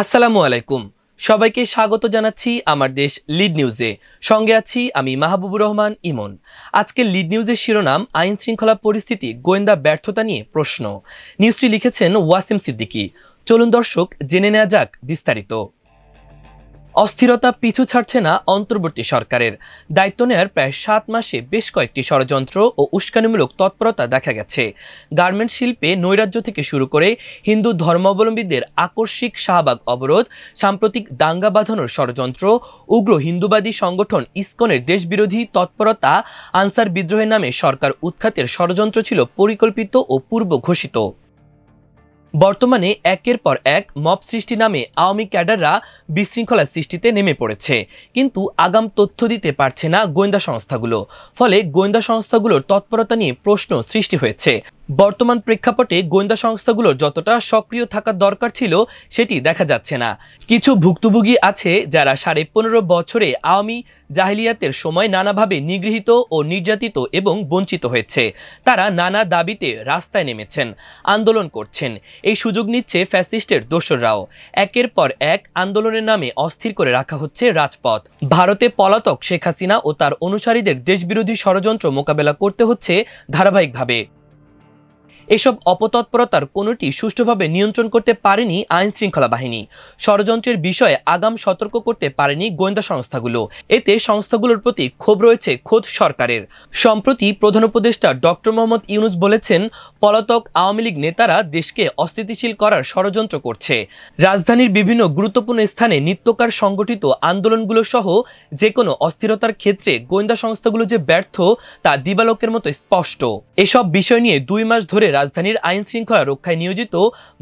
আসসালামু আলাইকুম। সবাইকে স্বাগত জানাচ্ছি আমার দেশ লিড নিউজে। সঙ্গে আছি আমি মাহবুবুর রহমান ইমন। আজকে লিড নিউজের শিরোনাম, আইন শৃঙ্খলা পরিস্থিতি, গোয়েন্দা ব্যর্থতা নিয়ে প্রশ্ন। নিউজটি লিখেছেন ওয়াসিম সিদ্দিকী। চলুন দর্শক, জেনে নেওয়া যাক বিস্তারিত। অস্থিরতা পিছু ছাড়ছে না অন্তর্বর্তী সরকারের। দায়িত্ব নেয়ার প্রায় সাত মাসে বেশ কয়েকটি ষড়যন্ত্র ও উস্কানিমূলক তৎপরতা দেখা গেছে। গার্মেন্ট শিল্পে নৈরাজ্য থেকে শুরু করে হিন্দু ধর্মাবলম্বীদের আকস্মিক শাহবাগ অবরোধ, সাম্প্রতিক দাঙ্গা বাঁধানোর ষড়যন্ত্র, উগ্র হিন্দুবাদী সংগঠন ইসকনের দেশবিরোধী তৎপরতা, আনসার বিদ্রোহের নামে সরকার উৎখাতের ষড়যন্ত্র ছিল পরিকল্পিত ও পূর্ব ঘোষিত বর্তমানে একের পর এক মব সৃষ্টি নামে আওয়ামী ক্যাডাররা বিশৃঙ্খলা সৃষ্টিতে নেমে পড়েছে। কিন্তু আগাম তথ্য দিতে পারছে না গোয়েন্দা সংস্থাগুলো। ফলে গোয়েন্দা সংস্থাগুলোর তৎপরতা নিয়ে প্রশ্ন সৃষ্টি হয়েছে। বর্তমান প্রেক্ষাপটে গোয়েন্দা সংস্থাগুলোর যতটা সক্রিয় থাকার দরকার ছিল, সেটি দেখা যাচ্ছে না। কিছু ভুক্তভোগী আছে যারা সাড়ে পনেরো বছরে আওয়ামী জাহিলিয়াতের সময় নানাভাবে নিগৃহীত ও নির্যাতিত এবং বঞ্চিত হয়েছে। তারা নানা দাবিতে রাস্তায় নেমেছেন, আন্দোলন করছেন। এই সুযোগ নিচ্ছে ফ্যাসিস্টের দোসররাও। একের পর এক আন্দোলনের নামে অস্থির করে রাখা হচ্ছে রাজপথ। ভারতে পলাতক শেখ হাসিনা ও তার অনুসারীদের দেশবিরোধী ষড়যন্ত্র মোকাবেলা করতে হচ্ছে ধারাবাহিকভাবে। এসব অপতৎপরতার কোনোটি সুষ্ঠুভাবে নিয়ন্ত্রণ করতে পারেনি আইন শৃঙ্খলা বাহিনী। ষড়যন্ত্রের বিষয়ে আগাম সতর্ক করতে পারেনি গোয়েন্দা সংস্থাগুলো। এতে সংস্থাগুলোর প্রতি ক্ষোভ রয়েছে খোদ সরকারের। সম্প্রতি প্রধান উপদেষ্টা ডক্টর মোহাম্মদ ইউনুস বলেছেন, পলাতক আওয়ামী লীগ নেতারা দেশকে অস্থিতিশীল করার ষড়যন্ত্র করছে। রাজধানীর বিভিন্ন গুরুত্বপূর্ণ স্থানে নিত্যকার সংগঠিত আন্দোলনগুলো সহ যে কোনো অস্থিরতার ক্ষেত্রে গোয়েন্দা সংস্থাগুলো যে ব্যর্থ, তা দিবালোকের মতো স্পষ্ট। এসব বিষয় নিয়ে দুই মাস ধরে রাজধানীর আইন শৃঙ্খলা রক্ষায় নিয়োজিত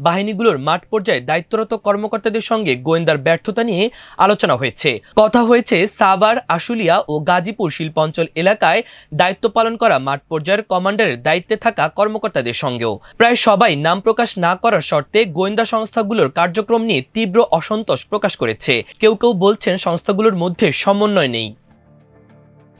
বাহিনীগুলোর মাঠ পর্যায়ে দায়িত্বরত কর্মকর্তাদের সঙ্গে গোয়েন্দার ব্যর্থতা নিয়ে আলোচনা হয়েছে। কথা হয়েছে, সাভার, আশুলিয়া ও গাজীপুর শিল্পাঞ্চল এলাকায় দায়িত্ব পালন করা মাঠ পর্যায়ের কমান্ডারের দায়িত্বে থাকা কর্মকর্তাদের সঙ্গেও। প্রায় সবাই নাম প্রকাশ না করার শর্তে গোয়েন্দা সংস্থাগুলোর কার্যক্রম নিয়ে তীব্র অসন্তোষ প্রকাশ করেছে। কেউ কেউ বলছেন সংস্থাগুলোর মধ্যে সমন্বয় নেই।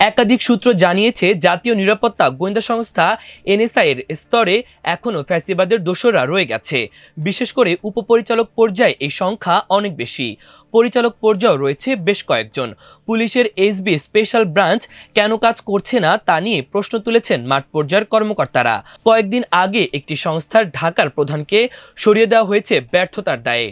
একাধিক সূত্র জানিয়েছে, জাতীয় নিরাপত্তা গোয়েন্দা সংস্থা এনএসআই এর স্তরে এখনও ফ্যাসিবাদের দোষরা রয়ে গেছে। বিশেষ করে উপপরিচালক পর্যায়ে এই সংখ্যা অনেক বেশি। পরিচালক পর্যায়েও রয়েছে বেশ কয়েকজন। পুলিশের এসবি স্পেশাল ব্রাঞ্চ কেন কাজ করছে না তা নিয়ে প্রশ্ন তুলেছেন মাঠ পর্যায়ের কর্মকর্তারা। কয়েকদিন আগে একটি সংস্থার ঢাকার প্রধানকে সরিয়ে দেওয়া হয়েছে ব্যর্থতার দায়ে।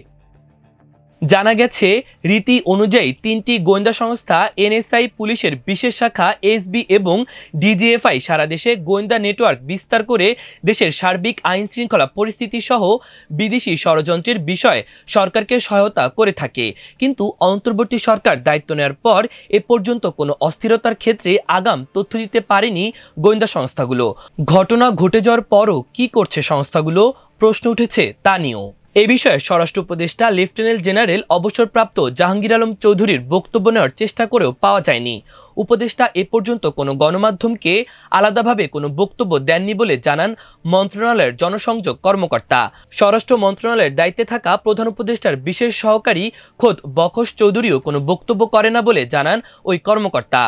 জানা গেছে, রীতি অনুযায়ী তিনটি গোয়েন্দা সংস্থা, এনএসআই, পুলিশের বিশেষ শাখা, এসবি এবং ডিজিএফআই সারা দেশে গোয়েন্দা নেটওয়ার্ক বিস্তার করে দেশের সার্বিক আইন শৃঙ্খলা পরিস্থিতি সহ বিদেশি ষড়যন্ত্রের বিষয়ে সরকারকে সহায়তা করে থাকে। কিন্তু অন্তর্বর্তী সরকার দায়িত্ব নেওয়ার পর এ পর্যন্ত কোনো অস্থিরতার ক্ষেত্রে আগাম তথ্য দিতে পারেনি গোয়েন্দা সংস্থাগুলো। ঘটনা ঘটে যাওয়ার পরও কি করছে সংস্থাগুলো? প্রশ্ন উঠেছে তা নিয়েও। এ বিষয়ে স্বরাষ্ট্র উপদেষ্টা, লেফটেন্যান্ট জেনারেল অবসরপ্রাপ্ত জাহাঙ্গীর আলম চৌধুরীর বক্তব্য নেওয়ার চেষ্টা করেও পাওয়া যায়নি। উপদেষ্টা এ পর্যন্ত কোনো গণমাধ্যমকে আলাদাভাবে কোনো বক্তব্য দেননি বলে জানান মন্ত্রণালয়ের জনসংযোগ কর্মকর্তা। স্বরাষ্ট্র মন্ত্রণালয়ের দায়িত্বে থাকা প্রধান উপদেষ্টার বিশেষ সহকারী খোদ বখশ চৌধুরীও কোনো বক্তব্য করে না বলে জানান ওই কর্মকর্তা।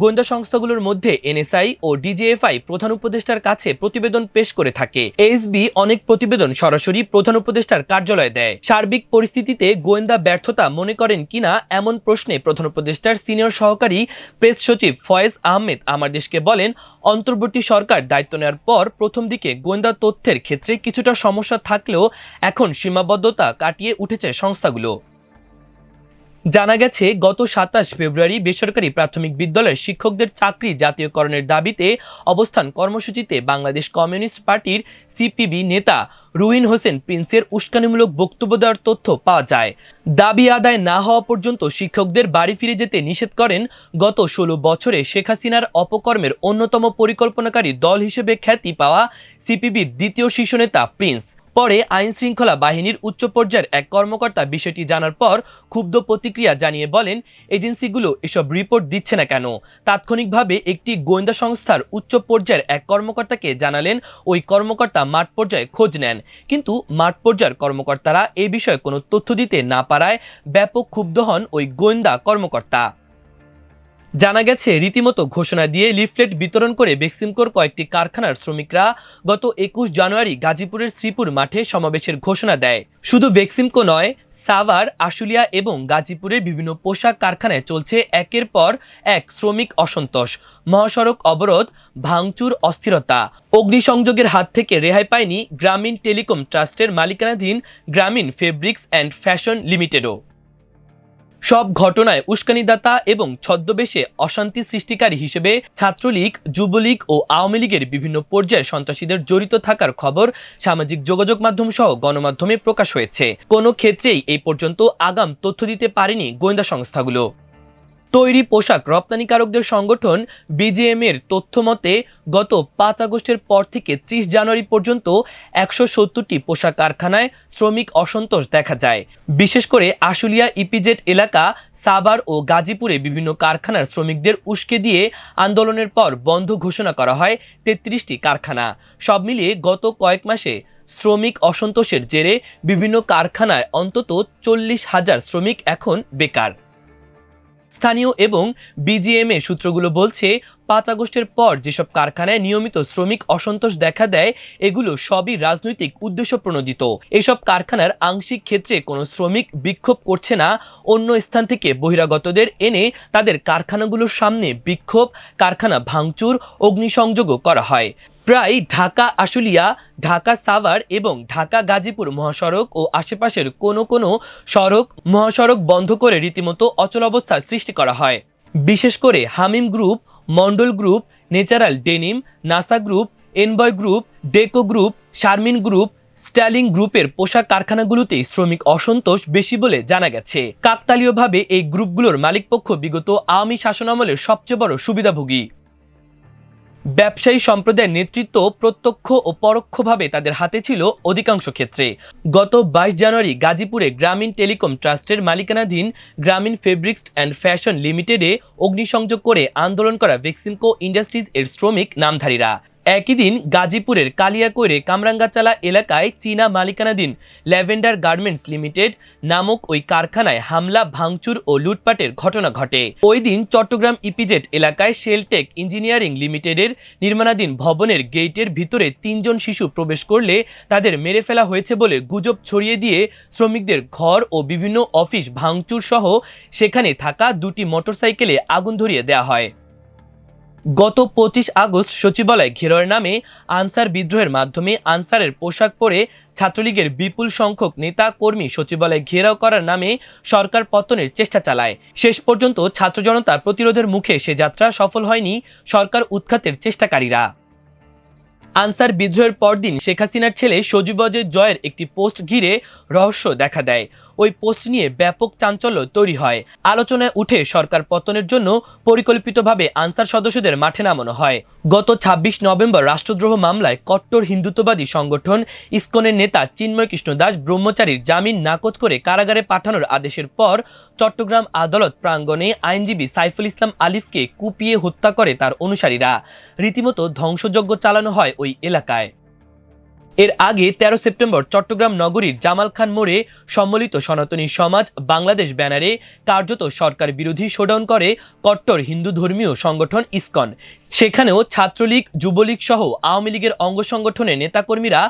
গোয়েন্দা সংস্থাগুলোর মধ্যে এনএসআই ও ডিজিএফআই প্রধান উপদেষ্টার কাছে প্রতিবেদন পেশ করে থাকে। এসবি অনেক প্রতিবেদন সরাসরি প্রধান উপদেষ্টার কার্যালয়ে দেয়। সার্বিক পরিস্থিতিতে গোয়েন্দা ব্যর্থতা মনে করেন কিনা এমন প্রশ্নে প্রধান উপদেষ্টার সিনিয়র সহকারী প্রেস সচিব ফয়েজ আহমেদ আমার দেশকে বলেন, অন্তর্বর্তী সরকার দায়িত্ব নেওয়ার পর প্রথম দিকে গোয়েন্দা তথ্যের ক্ষেত্রে কিছুটা সমস্যা থাকলেও এখন সীমাবদ্ধতা কাটিয়ে উঠেছে সংস্থাগুলো। জানা গেছে, গত সাতাশ ফেব্রুয়ারি বেসরকারি প্রাথমিক বিদ্যালয়ের শিক্ষকদের চাকরি জাতীয়করণের দাবিতে অবস্থান কর্মসূচিতে বাংলাদেশ কমিউনিস্ট পার্টির সিপিবি নেতা রুহিন হোসেন প্রিন্সের উস্কানিমূলক বক্তব্য দেওয়ার তথ্য পাওয়া যায়। দাবি আদায় না হওয়া পর্যন্ত শিক্ষকদের বাড়ি ফিরে যেতে নিষেধ করেন গত ষোলো বছরে শেখ হাসিনার অপকর্মের অন্যতম পরিকল্পনাকারী দল হিসেবে খ্যাতি পাওয়া সিপিবির দ্বিতীয় শীর্ষ নেতা প্রিন্স। পরে আইন শৃঙ্খলা বাহিনীর উচ্চ পর্যায়ের এক কর্মকর্তা বিষয়টি জানার পর ক্ষুব্ধ প্রতিক্রিয়া জানিয়ে বলেন, এজেন্সিগুলো এসব রিপোর্ট দিচ্ছে না কেন? তাৎক্ষণিকভাবে একটি গোয়েন্দা সংস্থার উচ্চ পর্যায়ের এক কর্মকর্তাকে জানালেন, ওই কর্মকর্তা মাঠ পর্যায়ে খোঁজ নেন। কিন্তু মাঠ পর্যায়ের কর্মকর্তারা এ বিষয়ে কোনো তথ্য দিতে না পারায় ব্যাপক ক্ষুব্ধ হন ওই গোয়েন্দা কর্মকর্তা। জানা গেছে, রীতিমতো ঘোষণা দিয়ে লিফলেট বিতরণ করে বেক্সিমকোর কয়েকটি কারখানার শ্রমিকরা গত একুশ জানুয়ারি গাজীপুরের শ্রীপুর মাঠে সমাবেশের ঘোষণা দেয়। শুধু বেক্সিমকো নয়, সাভার, আশুলিয়া এবং গাজীপুরের বিভিন্ন পোশাক কারখানায় চলছে একের পর এক শ্রমিক অসন্তোষ। মহাসড়ক অবরোধ, ভাঙচুর, অস্থিরতা। অগ্নিসংযোগের হাত থেকে রেহাই পায়নি গ্রামীণ টেলিকম ট্রাস্টের মালিকানাধীন গ্রামীণ ফেব্রিক্স অ্যান্ড ফ্যাশন লিমিটেডও। সব ঘটনায় উস্কানিদাতা এবং ছদ্মবেশে অশান্তি সৃষ্টিকারী হিসেবে ছাত্রলীগ, যুবলীগ ও আওয়ামী লীগের বিভিন্ন পর্যায়ে সন্ত্রাসীদের জড়িত থাকার খবর সামাজিক যোগাযোগ মাধ্যম সহ গণমাধ্যমে প্রকাশ হয়েছে। কোনো ক্ষেত্রেই এই পর্যন্ত আগাম তথ্য দিতে পারেনি গোয়েন্দা সংস্থাগুলো। তৈরি পোশাক রপ্তানিকারকদের সংগঠন বিজিএম এর তথ্য মতে গত পাঁচ আগস্টের পর থেকে ত্রিশ জানুয়ারি পর্যন্ত একশো সত্তরটি পোশাক কারখানায় শ্রমিক অসন্তোষ দেখা যায়। বিশেষ করে আশুলিয়া ইপিজেড এলাকা সাবার ও গাজীপুরে বিভিন্ন কারখানার শ্রমিকদের উস্কে দিয়ে আন্দোলনের পর বন্ধ ঘোষণা করা হয় তেত্রিশটি কারখানা। সব মিলিয়ে গত কয়েক মাসে শ্রমিক অসন্তোষের জেরে বিভিন্ন কারখানায় অন্তত চল্লিশ হাজার শ্রমিক এখন বেকার। স্থানীয় এবং বিজিএমএ সূত্রগুলো বলছে, পাঁচ আগস্টের পর যেসব কারখানায় নিয়মিত শ্রমিক অসন্তোষ দেখা দেয়, এগুলো সবই রাজনৈতিক উদ্দেশ্য প্রণোদিত। এসব কারখানার আংশিক ক্ষেত্রে কোনো শ্রমিক বিক্ষোভ করছে না, অন্য স্থান থেকে বহিরাগতদের এনে তাদের কারখানাগুলোর সামনে বিক্ষোভ, কারখানা ভাঙচুর, অগ্নিসংযোগও করা হয়। প্রায় ঢাকা, আশুলিয়া, ঢাকা, সাভার এবং ঢাকা, গাজীপুর মহাসড়ক ও আশেপাশের কোনো কোনো সড়ক, মহাসড়ক বন্ধ করে রীতিমতো অচলাবস্থা সৃষ্টি করা হয়। বিশেষ করে Hamim group Mondol group Natural Denim, Nasa group, Envoy group, Deco group, Sharmin group, Sterling গ্রুপের পোশাক কারখানাগুলোতেই শ্রমিক অসন্তোষ বেশি বলে জানা গেছে। কাকতালীয়ভাবে এই গ্রুপগুলোর মালিকপক্ষ বিগত আওয়ামী শাসনামলের সবচেয়ে বড় সুবিধাভোগী। ব্যবসায়ী সম্প্রদায়ের নেতৃত্ব প্রত্যক্ষ ও পরোক্ষভাবে তাদের হাতে ছিল অধিকাংশ ক্ষেত্রে। গত বাইশ জানুয়ারি গাজীপুরে গ্রামীণ টেলিকম ট্রাস্টের মালিকানাধীন গ্রামীণ ফেব্রিক্স অ্যান্ড ফ্যাশন লিমিটেডে অগ্নিসংযোগ করে আন্দোলন করা ভেক্সিনকো ইন্ডাস্ট্রিজ এর শ্রমিক নামধারীরা। একই দিন গাজীপুরের কালিয়াকৈরে কামরাঙ্গাচালা এলাকায় চীনা মালিকানাধীন ল্যাভেন্ডার গার্মেন্টস লিমিটেড নামক ওই কারখানায় হামলা, ভাঙচুর ও লুটপাটের ঘটনা ঘটে। ওই দিন চট্টগ্রাম ইপিজেড এলাকায় শেলটেক ইঞ্জিনিয়ারিং লিমিটেডের নির্মাণাধীন ভবনের গেটের ভিতরে তিনজন শিশু প্রবেশ করলে তাদের মেরে ফেলা হয়েছে বলে গুজব ছড়িয়ে দিয়ে শ্রমিকদের ঘর ও বিভিন্ন অফিস ভাঙচুর সহ সেখানে থাকা দুটি মোটরসাইকেলে আগুন ধরিয়ে দেওয়া হয়। গত পঁচিশ আগস্ট সচিবালয় ঘেরোয়ের নামে আনসার বিদ্রোহের মাধ্যমে আনসারের পোশাক পরে ছাত্রলীগের বিপুল সংখ্যক নেতা, কর্মী সচিবালয় ঘেরাও করার নামে সরকার পতনের চেষ্টা চালায়। শেষ পর্যন্ত ছাত্র জনতা প্রতিরোধের মুখে সে যাত্রা সফল হয়নি সরকার উৎখাতের চেষ্টাকারীরা। আনসার বিদ্রোহের পরদিন শেখ হাসিনার ছেলে সজীবজের জয়ের একটি পোস্ট ঘিরে রহস্য দেখা দেয়। ওই পোস্ট নিয়ে ব্যাপক চাঞ্চল্য তৈরি হয়। আলোচনায় উঠে সরকার পতনের জন্য পরিকল্পিতভাবে আনসার সদস্যদের মাঠে নামানো হয়। গত ২৬ নভেম্বর রাষ্ট্রদ্রোহ মামলায় কট্টর হিন্দুত্ববাদী সংগঠন ইসকনের নেতা চিন্ময় কৃষ্ণ দাস ব্রহ্মচারীর জামিন নাকচ করে কারাগারে পাঠানোর আদেশের পর চট্টগ্রাম আদালত প্রাঙ্গণে আইনজীবী সাইফুল ইসলাম আলিফকে কুপিয়ে হত্যা করে তার অনুসারীরা। রীতিমতো ধ্বংসযজ্ঞ চালানো হয় ওই এলাকায়। এর আগে তেরো সেপ্টেম্বর চট্টগ্রাম নগরীর জামাল খান মোড়ে সম্মিলিত সনাতনী সমাজ বাংলাদেশ ব্যানারে কার্যত সরকার বিরোধী শোডাউন করে কট্টর হিন্দু ধর্মীয় সংগঠন ইসকন। সেখানেও ছাত্রলীগ, যুবলীগ সহ আওয়ামী লীগের অঙ্গ সংগঠনের নেতাকর্মীরা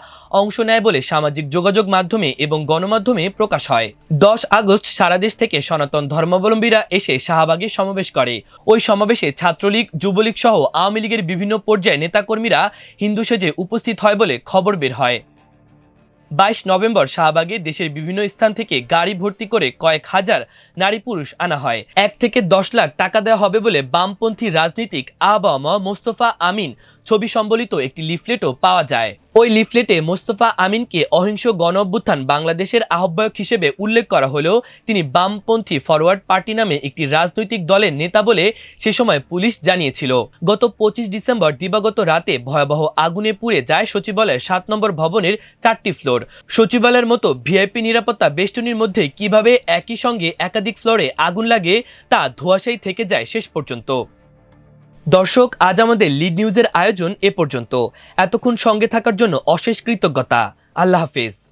অংশ নেয় বলে সামাজিক যোগাযোগ মাধ্যমে এবং গণমাধ্যমে প্রকাশ হয়। দশ আগস্ট সারা দেশ থেকে সনাতন ধর্মাবলম্বীরা এসে শাহবাগে সমাবেশ করে। ওই সমাবেশে ছাত্রলীগ, যুবলীগ সহ আওয়ামী লীগের বিভিন্ন পর্যায়ে নেতাকর্মীরা হিন্দু সেজে উপস্থিত হয় বলে খবর বের হয়। বাইশ নভেম্বর শাহবাগে দেশের বিভিন্ন স্থান থেকে গাড়ি ভর্তি করে কয়েক হাজার নারী পুরুষ আনা হয়। এক থেকে দশ লাখ টাকা দেওয়া হবে বলে বামপন্থী রাজনীতিক আবামা মোস্তফা আমিন ছবি সম্বলিত একটি লিফলেটও পাওয়া যায়। ওই লিফলেটে মোস্তফা আমিনকে অহিংস গণ অভ্যুত্থান বাংলাদেশের আহ্বায়ক হিসেবে উল্লেখ করা হলেও তিনি বামপন্থী ফরওয়ার্ড পার্টি নামে একটি রাজনৈতিক দলের নেতা বলে সে সময় পুলিশ জানিয়েছিল। গত পঁচিশ ডিসেম্বর দিবাগত রাতে ভয়াবহ আগুনে পুড়ে যায় সচিবালয়ের সাত নম্বর ভবনের চারটি ফ্লোর। সচিবালয়ের মতো ভিআইপি নিরাপত্তা বেষ্টনীর মধ্যে কীভাবে একই সঙ্গে একাধিক ফ্লোরে আগুন লাগে তা ধোয়াশাই থেকে যায় শেষ পর্যন্ত। দর্শক, আজ আমাদের লিড নিউজের আয়োজন এ পর্যন্ত। এতক্ষণ সঙ্গে থাকার জন্য অশেষ কৃতজ্ঞতা। আল্লাহ হাফেজ।